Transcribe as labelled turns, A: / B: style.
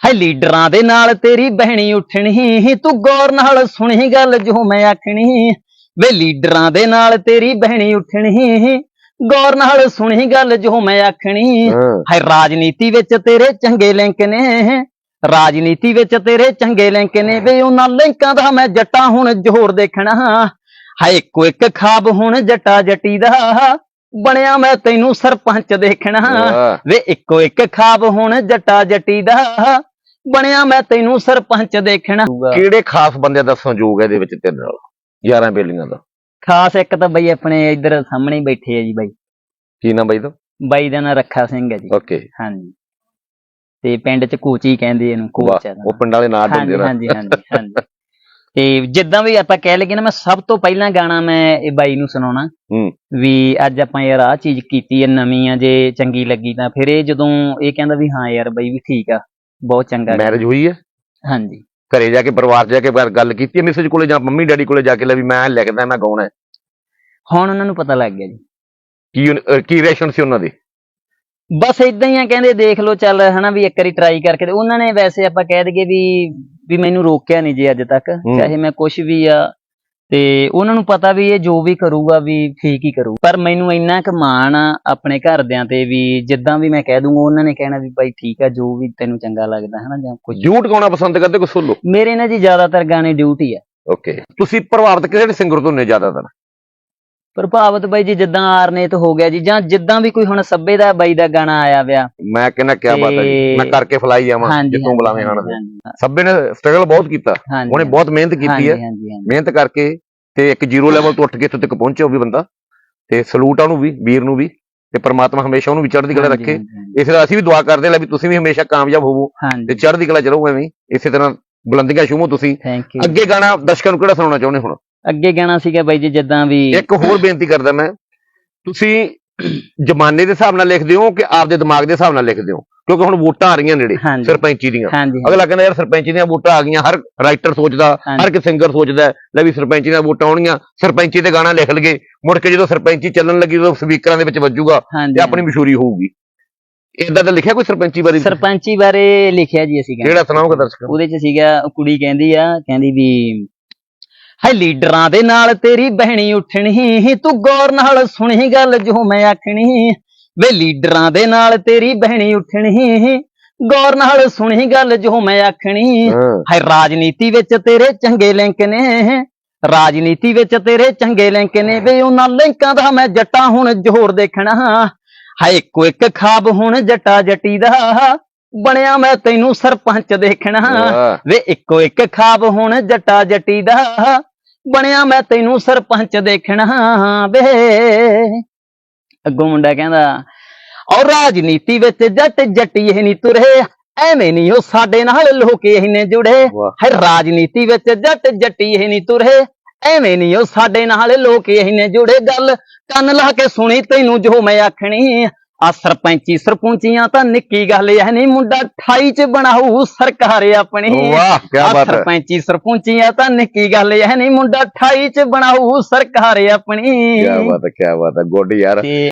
A: ਹੈ ਲੀਡਰਾਂ ਦੇ ਨਾਲ ਤੇਰੀ ਬਹਿਣੀ ਉੱਠਣੀ ਤੂੰ ਗੌਰ ਨਾਲ ਸੁਣੀ ਗੱਲ ਜੋ ਮੈਂ ਆਖਣੀ। ਵੇ ਲੀਡਰਾਂ ਦੇ ਨਾਲ ਤੇਰੀ ਬਹਿਣੀ ਉੱਠਣੀ ਗੌਰ ਨਾਲ ਸੁਣੀ ਗੱਲ ਜੋ ਮੈਂ ਆਖਣੀ।
B: ਹਾਂ।
A: ਹੈ ਰਾਜਨੀਤੀ ਵਿੱਚ ਤੇਰੇ ਚੰਗੇ ਲਿੰਕ ਨੇ ਰਾਜਨੀਤੀ ਵਿੱਚ ਤੇਰੇ ਚੰਗੇ ਲਿੰਕ ਨੇ। ਵੇ ਉਹਨਾਂ ਲਿੰਕਾਂ ਦਾ ਮੈਂ ਜੱਟਾਂ ਹੁਣ ਜ਼ੋਰ ਦੇਖਣਾ। ਹੈ ਇੱਕੋ ਇੱਕ ਖਾਬ ਹੁਣ ਜੱਟਾ ਜੱਟੀ ਦਾ। ਬਣਿਆ ਮੈਂ ਤੈਨੂੰ ਸਰਪੰਚ ਦੇਖਣਾ। ਵੇ ਇੱਕੋ ਇੱਕ ਖਾਬ ਹੁਣ ਜੱਟਾ ਜੱਟੀ ਦਾ। ਬਣਿਆ ਮੈਂ ਤੈਨੂੰ ਸਰਪੰਚ ਦੇਖਣਾ।
B: ਕਿਹੜੇ ਖਾਸ ਬੰਦਿਆਂ ਦਾ ਸੰਯੋਗ ਹੈ ਇਹਦੇ ਵਿੱਚ ਤੇਰੇ ਨਾਲ? 11 ਬੇਲੀਆਂ ਦਾ।
A: ਖਾਸ ਇੱਕ ਤਾਂ ਬਈ ਆਪਣੇ ਇੱਧਰ ਸਾਹਮਣੇ ਹੀ ਬੈਠੇ ਆ ਜੀ ਬਾਈ।
B: ਕੀ ਨਾਮ ਬਾਈ ਦਾ?
A: ਬਾਈ ਦਾ ਨਾਂ ਰੱਖਾ ਸਿੰਘ ਹੈ ਜੀ।
B: ਓਕੇ।
A: ਹਾਂਜੀ। ਤੇ ਪਿੰਡ ਚ ਕੋਚੀ ਕਹਿੰਦੇ ਇਹਨੂੰ ਕੋਚ ਹੈ
B: ਉਹ ਪਿੰਡ ਵਾਲੇ ਨਾਂ ਦਿੰਦੇ
A: ਹਾਂਜੀ ਹਾਂਜੀ ਹਾਂਜੀ ਹਾਂਜੀ। ਤੇ ਜਿੱਦਾਂ ਵੀ ਆਪਾਂ ਕਹਿ ਲਈਏ ਨਾ ਮੈਂ ਸਭ ਤੋਂ ਪਹਿਲਾਂ ਗਾਣਾ ਮੈਂ ਇਹ ਬਾਈ ਨੂੰ ਸੁਣਾਉਣਾ। ਵੀ ਅੱਜ ਆਪਾਂ ਯਾਰ ਆਹ ਚੀਜ਼ ਕੀਤੀ ਹੈ ਨਵੀਂ ਆ ਜੇ ਚੰਗੀ ਲੱਗੀ ਤਾਂ ਫਿਰ ਇਹ ਜਦੋਂ ਇਹ ਕਹਿੰਦਾ ਵੀ ਹਾਂ ਯਾਰ ਬਾਈ ਵੀ ਠੀਕ ਆ ਬਹੁਤ ਚੰਗਾ।
B: ਮੈਰਿਜ ਹੋਈ ਹੈ
A: ਹਾਂਜੀ।
B: ਘਰੇ ਜਾ ਕੇ ਪਰਿਵਾਰ ਜਾ ਕੇ ਗੱਲ- ਕੀਤੀ ਹੈ ਮਿਸਜ ਕੋਲੇ ਜਾਂ ਮੰਮੀ ਡੈਡੀ ਕੋਲੇ ਜਾ ਕੇ ਲੈ ਵੀ ਮੈਂ ਲਿਖਦਾ ਮੈਂ ਗਾਉਣਾ।
A: ਹੁਣ ਉਹਨਾਂ ਨੂੰ ਪਤਾ ਲੱਗ ਗਿਆ ਜੀ।
B: ਕੀ ਕੀ ਰਿਐਕਸ਼ਨ ਸੀ ਉਹਨਾਂ ਦੇ?
A: ਬਸ ਇਦਾਂ ਹੀ ਆ ਕਹਿੰਦੇ ਦੇਖ ਲਓ ਚੱਲ ਹਨਾ ਵੀ ਇੱਕ ਵਾਰੀ ਟਰਾਈ ਕਰਕੇ ਉਹਨਾਂ ਨੇ ਵੈਸੇ ਆਪਾਂ ਕਹਿ ਦਈਏ ਵੀ ਵੀ ਮੈਨੂੰ ਰੋਕਿਆ ਨਹੀਂ ਜੀ ਅੱਜ ਤੱਕ
B: ਹੂੰ।
A: ਚਾਹੇ ਮੈਂ ਕੁਝ ਵੀ ਆ। ਤੇ ਉਹਨਾਂ ਨੂੰ ਪਤਾ ਵੀ ਇਹ ਜੋ ਵੀ ਕਰੂਗਾ ਵੀ ਠੀਕ ਹੀ ਕਰੂ। ਪਰ ਮੈਨੂੰ ਇੰਨਾ ਕੁ ਮਾਣ ਆ ਆਪਣੇ ਘਰਦਿਆਂ ਤੇ ਵੀ ਜਿੱਦਾਂ ਵੀ ਮੈਂ ਕਹਿ ਦੂੰਗਾ ਉਹਨਾਂ ਨੇ ਕਹਿਣਾ ਵੀ ਭਾਈ ਠੀਕ ਆ ਜੋ ਵੀ ਤੈਨੂੰ ਚੰਗਾ ਲੱਗਦਾ ਹਨਾ ਜਾਂ ਕੁਝ
B: ਡਿਊਟ ਗਾਉਣਾ ਪਸੰਦ ਕਰਦੇ ਕੋ ਸੋਲੋ
A: ਮੇਰੇ ਨਾਲ ਜੀ ਜ਼ਿਆਦਾਤਰ ਗਾਣੇ ਡਿਊਟੀ ਆ।
B: ਓਕੇ ਤੁਸੀਂ ਪ੍ਰਭਾਵਿਤ ਕਿਹੜੇ ਸਿੰਗਰ ਤੋਂ ਨੇ ਜ਼ਿਆਦਾਤਰ?
A: ਪ੍ਰਭਾਵਿਤ ਬਾਈ ਜੀ ਜਿੱਦਾਂ ਆਰਨੇਤ ਹੋ ਗਿਆ ਜੀ ਜਾਂ ਜਿੱਦਾਂ ਵੀ ਕੋਈ ਹੁਣ ਸੱਬੇ ਦਾ ਬਾਈ ਦਾ ਗਾਣਾ ਆਇਆ ਵਿਆ।
B: ਮੈਂ ਕਹਿੰਦਾ ਕੀ ਬਾਤ ਹੈ ਜੀ ਮੈਂ ਕਰਕੇ ਫਲਾਈ ਜਾਵਾਂ
A: ਹਾਂਜੀ
B: ਜਿੱਥੋਂ ਬੁਲਾਵੇਂ ਹਣ ਸੱਬੇ ਨੇ ਸਟਰਗਲ ਬਹੁਤ ਕੀਤਾ ਉਹਨੇ ਬਹੁਤ ਮਿਹਨਤ ਕੀਤੀ ਹੈ। ਮਿਹਨਤ ਕਰਕੇ ਤੇ ਇੱਕ ਜ਼ੀਰੋ ਲੈਵਲ ਤੋਂ ਉੱਠ ਕੇ ਇੱਥੇ ਤੱਕ ਪਹੁੰਚਿਆ ਉਹ ਵੀ ਬੰਦਾ। ਤੇ ਸਲੂਟ ਆ ਉਹਨੂੰ ਵੀ ਵੀਰ ਨੂੰ ਵੀ ਤੇ ਪ੍ਰਮਾਤਮਾ ਹਮੇਸ਼ਾ ਉਹਨੂੰ ਵੀ ਚੜ੍ਹਦੀ ਕਲਾ ਰੱਖੇ। ਇਸੇ ਤਰ੍ਹਾਂ ਅਸੀਂ ਵੀ ਦੁਆ ਕਰਦੇ ਹਾਂ ਲੈ ਵੀ ਤੁਸੀਂ ਵੀ ਹਮੇਸ਼ਾ ਕਾਮਯਾਬ ਹੋਵੋ ਤੇ ਚੜ੍ਹਦੀ ਕਲਾ ਚ ਰਹੋ ਐਵੇਂ। ਇਸੇ ਤਰ੍ਹਾਂ ਬੁਲੰਦੀਆਂ ਛੂਹੋ ਤੁਸੀਂ। ਅੱਗੇ ਗਾਣਾ ਦਰਸ਼ਕਾਂ ਨੂੰ ਕਿਹੜਾ ਸੁਣਾਉਣਾ ਚਾਹੁੰਦੇ ਹੁਣ?
A: ਅੱਗੇ ਗਾਣਾ ਸੀਗਾ ਬਾਈ ਜੀ ਜਿੱਦਾਂ ਵੀ
B: ਇੱਕ ਹੋਰ ਬੇਨਤੀ ਕਰਦਾ ਮੈਂ। ਤੁਸੀਂ ਜ਼ਮਾਨੇ ਦੇ ਹਿਸਾਬ ਨਾਲ ਲਿਖਦੇ ਹੋ ਕਿ ਆਪਦੇ ਦਿਮਾਗ ਦੇ ਹਿਸਾਬ ਨਾਲ ਲਿਖਦੇ ਹੋ? ਕਿਉਂਕਿ ਹੁਣ ਵੋਟਾਂ ਆ ਰਹੀਆਂ ਨੇੜੇ ਸਰਪੰਚੀ ਦੀਆਂ। ਅਗਲਾ ਕਹਿੰਦਾ ਯਾਰ ਸਰਪੰਚੀ ਦੀਆਂ ਵੋਟਾਂ ਆ ਗਈਆਂ। ਹਰ ਰਾਈਟਰ ਸੋਚਦਾ। ਹਰ ਇੱਕ ਸਿੰਗਰ ਸੋਚਦਾ ਲੈ ਵੀ ਸਰਪੰਚੀ ਦੀਆਂ ਵੋਟਾਂ ਆਉਣਗੀਆਂ। ਸਰਪੰਚੀ ਤੇ ਗਾਣਾ ਲਿਖ ਲਗੇ। ਮੁੜ ਕੇ ਜਦੋਂ ਸਰਪੰਚੀ ਚੱਲਣ ਲੱਗੀ ਉਦੋਂ ਸਪੀਕਰਾਂ ਦੇ ਵਿੱਚ ਵੱਜੂਗਾ ਤੇ ਆਪਣੀ ਮਸ਼ਹੂਰੀ ਹੋਊਗੀ। ਇਦਾਂ ਤਾਂ ਲਿਖਿਆ ਕੋਈ ਸਰਪੰਚੀ ਬਾਰੇ?
A: ਸਰਪੰਚੀ ਬਾਰੇ ਲਿਖਿਆ ਜੀ ਅਸੀਂ ਗਾਣਾ
B: ਜਿਹੜਾ ਸੁਣਾਓਗੇ ਦਰਸ਼ਕਾਂ
A: ਉਹਦੇ ਚ ਸੀਗਾ ਕੁੜੀ ਕਹਿੰਦੀ ਆ ਕਹਿੰਦੀ ਵੀ ਹੈ ਲੀਡਰਾਂ ਦੇ ਨਾਲ ਤੇਰੀ ਬਹਿਣੀ ਉੱਠਣੀ ਤੂੰ ਗੌਰ ਨਾਲ ਸੁਣੀ ਗੱਲ ਜੋ ਮੈਂ ਆਖਣੀ। ਵੇ ਲੀਡਰਾਂ ਦੇ ਨਾਲ ਤੇਰੀ ਬਹਿਣੀ ਉੱਠਣੀ ਗੌਰ ਨਾਲ ਸੁਣੀ ਗੱਲ ਜੋ ਮੈਂ ਆਖਣੀ।
B: ਹਾਂ।
A: ਰਾਜਨੀਤੀ ਵਿੱਚ ਤੇਰੇ ਚੰਗੇ ਲਿੰਕ ਨੇ। ਰਾਜਨੀਤੀ ਵਿੱਚ ਤੇਰੇ ਚੰਗੇ ਲਿੰਕ ਨੇ। ਵੇ ਉਹਨਾਂ ਲਿੰਕਾਂ ਦਾ ਮੈਂ ਜੱਟਾਂ ਹੁਣ ਜ਼ੋਰ ਦੇਖਣਾ। ਹੈ ਇੱਕੋ ਇੱਕ ਖਾਬ ਹੁਣ ਜੱਟਾ ਜੱਟੀ ਦਾ। ਬਣਿਆ ਮੈਂ ਤੈਨੂੰ ਸਰਪੰਚ ਦੇਖਣਾ। ਵੇ ਇੱਕੋ ਇੱਕ ਖਾਬ ਹੁਣ ਜੱਟਾ ਜੱਟੀ ਦਾ। ਬਣਿਆ ਮੈਂ ਤੈਨੂੰ ਸਰਪੰਚ ਦੇਖਣਾ। ਵੇ। ਅੱਗੋਂ ਮੁੰਡਾ ਕਹਿੰਦਾ ਔਰ ਰਾਜਨੀਤੀ ਵਿੱਚ ਜੱਟ ਜੱਟੀ ਇਹ ਨਹੀਂ ਤੁਰੇ ਐਵੇਂ ਨਹੀਂ ਉਹ ਸਾਡੇ ਨਾਲ ਲੋਕ ਇਹਨੇ ਜੁੜੇ। ਹੈ ਰਾਜਨੀਤੀ ਵਿੱਚ ਜੱਟ ਜੱਟੀ ਇਹ ਨਹੀਂ ਤੁਰੇ ਐਵੇਂ ਨਹੀਂ ਉਹ ਸਾਡੇ ਨਾਲ ਲੋਕ ਇਹਨੇ ਜੁੜੇ। ਗੱਲ ਕੰਨ ਲਾ ਕੇ ਸੁਣੀ ਤੈਨੂੰ ਜੋ ਮੈਂ ਆਖਣੀ। ਆ ਸਰਪੰਚੀ ਸਰਪੰਚੀਆਂ ਤਾਂ ਨਿੱਕੀ ਗੱਲ ਐ ਨਹੀਂ ਮੁੰਡਾ 28 ਚ ਬਣਾਊ ਸਰਕਾਰ ਆਪਣੀ।
B: ਵਾਹ ਕੀ ਬਾਤ ਹੈ।
A: ਸਰਪੰਚੀ ਸਰਪੰਚੀਆਂ ਤਾਂ ਨਿੱਕੀ ਗੱਲ ਐ ਨਹੀਂ ਮੁੰਡਾ 28 ਚ ਬਣਾਊ ਸਰਕਾਰ ਆਪਣੀ।
B: ਕੀ ਬਾਤ ਹੈ ਕੀ ਬਾਤ ਹੈ ਗੁੱਡ ਯਾਰ।